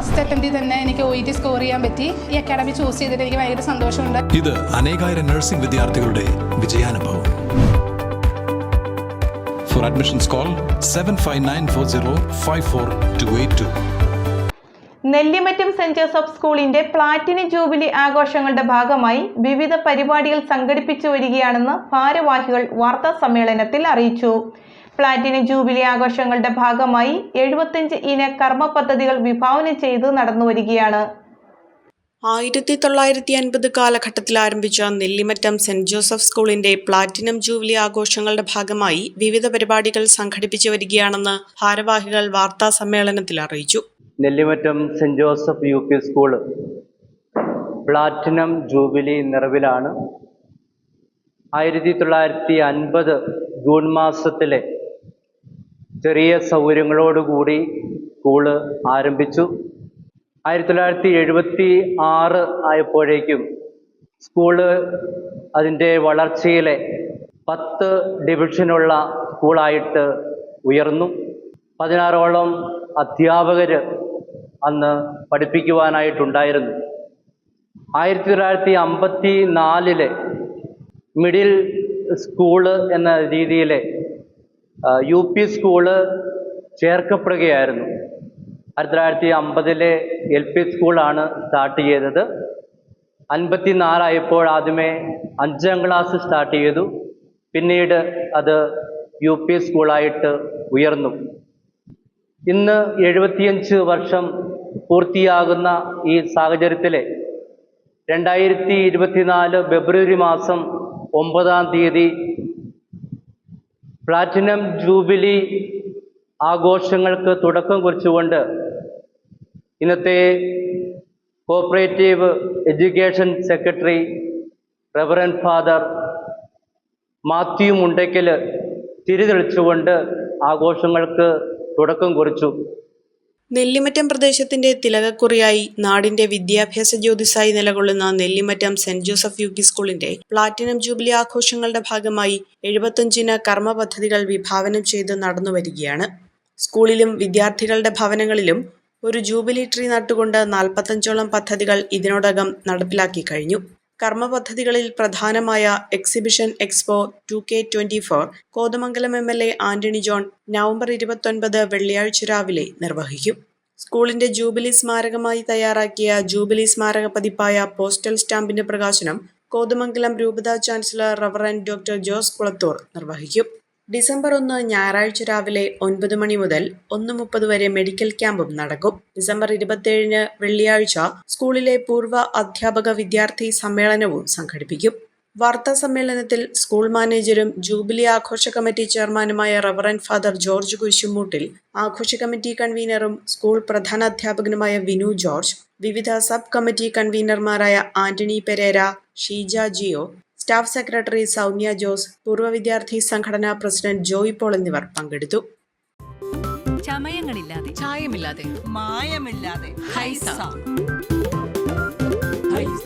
First അറ്റംപ്റ്റിൽ തന്നെ എനിക്ക് O E T score ചെയ്യാൻ പറ്റി. ഈ അക്കാഡമി ചൂസ് ചെയ്തിട്ട് എനിക്ക് ഭയങ്കര സന്തോഷമുണ്ട്. ഇത് അനേകായിരം നഴ്സിംഗ് വിദ്യാർത്ഥികളുടെ വിജയാനുഭവം. For admissions call seven five nine four zero five four two eight two Nellimattam Saint Joseph സ്കൂളിന്റെ പ്ലാറ്റിനി ജൂബിലി ആഘോഷങ്ങളുടെ ഭാഗമായി വിവിധ പരിപാടികൾ സംഘടിപ്പിച്ചു വരികയാണെന്ന് ഭാരവാഹികൾ വാർത്താ സമ്മേളനത്തിൽ അറിയിച്ചു. പ്ലാറ്റിനം ജൂബിലി ആഘോഷങ്ങളുടെ ഭാഗമായി എഴുപത്തിയഞ്ച് ഇന കർമ്മ പദ്ധതികൾ വിഭാവനം ചെയ്ത് നടന്നുവരികയാണ് ആയിരത്തി തൊള്ളായിരത്തി അൻപത് കാലഘട്ടത്തിൽ ആരംഭിച്ച നെല്ലിമറ്റം സെന്റ് ജോസഫ് സ്കൂളിന്റെ പ്ലാറ്റിനം ജൂബിലി ആഘോഷങ്ങളുടെ ഭാഗമായി വിവിധ പരിപാടികൾ സംഘടിപ്പിച്ചു വരികയാണെന്ന് ഭാരവാഹികൾ വാർത്താ സമ്മേളനത്തിൽ അറിയിച്ചു. Nellimattam Saint Joseph U P school platinum jubilee നിറവിലാണ്. ആയിരത്തി തൊള്ളായിരത്തി അൻപത് ജൂൺ മാസത്തിലെ ചെറിയ സൗകര്യങ്ങളോടുകൂടി സ്കൂൾ ആരംഭിച്ചു. ആയിരത്തി തൊള്ളായിരത്തി എഴുപത്തി ആറ് ആയപ്പോഴേക്കും സ്കൂൾ അതിന്റെ വളർച്ചയിലെ പത്ത് ഡിവിഷനുള്ള സ്കൂളായിട്ട് ഉയർന്നു. പതിനാറോളം അധ്യാപകർ അന്ന് പഠിപ്പിക്കുവാനായിട്ടുണ്ടായിരുന്നു. ആയിരത്തി തൊള്ളായിരത്തി അമ്പത്തി നാലിലെ മിഡിൽ സ്കൂൾ എന്ന രീതിയിൽ യു പി സ്കൂൾ ചേർക്കപ്പെടുകയായിരുന്നു. ആയിരത്തി തൊള്ളായിരത്തി അമ്പതിലെ എൽ പി സ്കൂളാണ് സ്റ്റാർട്ട് ചെയ്തത്. അൻപത്തി നാലായപ്പോൾ ആദ്യമേ അഞ്ചാം ക്ലാസ് സ്റ്റാർട്ട് ചെയ്തു. പിന്നീട് അത് യു പി സ്കൂളായിട്ട് ഉയർന്നു. ഇന്ന് എഴുപത്തിയഞ്ച് വർഷം പൂർത്തിയാകുന്ന ഈ സാഹചര്യത്തിൽ രണ്ടായിരത്തി ഇരുപത്തിനാല് ഫെബ്രുവരി മാസം ഒമ്പതാം തീയതി പ്ലാറ്റിനം ജൂബിലി ആഘോഷങ്ങൾക്ക് തുടക്കം കുറിച്ചുകൊണ്ട് ഇന്നത്തെ cooperative education secretary reverend father Mathew Mundackal തിരിതെളിച്ചുകൊണ്ട് ആഘോഷങ്ങൾക്ക് തുടക്കം കുറിച്ചു. നെല്ലിമറ്റം പ്രദേശത്തിന്റെ തിലകക്കുറിയായി നാടിന്റെ വിദ്യാഭ്യാസ ജ്യോതിസായി നിലകൊള്ളുന്ന Nellimattam Saint Joseph U P സ്കൂളിന്റെ പ്ലാറ്റിനം ജൂബിലി ആഘോഷങ്ങളുടെ ഭാഗമായി എഴുപത്തഞ്ചിന് കർമ്മ പദ്ധതികൾ വിഭാവനം ചെയ്ത് നടന്നുവരികയാണ്. സ്കൂളിലും വിദ്യാർത്ഥികളുടെ ഭവനങ്ങളിലും ഒരു ജൂബിലി ട്രീ നട്ടുകൊണ്ട് നാൽപ്പത്തഞ്ചോളം പദ്ധതികൾ ഇതിനോടകം നടപ്പിലാക്കി കഴിഞ്ഞു. കർമ്മ പദ്ധതികളിൽ പ്രധാനമായ exhibition expo two K twenty four Kothamangalam M L A Antony John November ഇരുപത്തൊൻപത് വെള്ളിയാഴ്ച രാവിലെ നിർവഹിക്കും. സ്കൂളിന്റെ ജൂബിലി സ്മാരകമായി തയ്യാറാക്കിയ ജൂബിലി സ്മാരക പതിപ്പായ പോസ്റ്റൽ സ്റ്റാമ്പിന്റെ പ്രകാശനം കോതമംഗലം രൂപതാ chancellor reverend doctor Jose Kulathoor നിർവഹിക്കും. ഡിസംബർ ഒന്ന് ഞായറാഴ്ച രാവിലെ ഒൻപത് മണി മുതൽ ഒന്ന് മുപ്പത് വരെ മെഡിക്കൽ ക്യാമ്പും നടക്കും. ഡിസംബർ ഇരുപത്തിയേഴിന് വെള്ളിയാഴ്ച സ്കൂളിലെ പൂർവ അധ്യാപക വിദ്യാർത്ഥി സമ്മേളനവും സംഘടിപ്പിക്കും. വാർത്താ സമ്മേളനത്തിൽ സ്കൂൾ മാനേജരും ജൂബിലി ആഘോഷ കമ്മിറ്റി ചെയർമാനുമായ റവറൻ ഫാദർ ജോർജ് കുരിശുമൂട്ടിൽ ആഘോഷ കമ്മിറ്റി കൺവീനറും സ്കൂൾ പ്രധാനാധ്യാപകനുമായ വിനു ജോർജ് വിവിധ sub committee കൺവീനർമാരായ Antony Pereira Sheeja Jio staff secretary Soumya Jose പൂർവ വിദ്യാർത്ഥി സംഘടനാ പ്രസിഡന്റ് ജോയ് പോൾ എന്നിവർ പങ്കെടുത്തു. ചമയങ്ങളില്ലാതെ ചായമില്ലാതെ മായമില്ലാതെ ഹൈസ. ഹൈസ.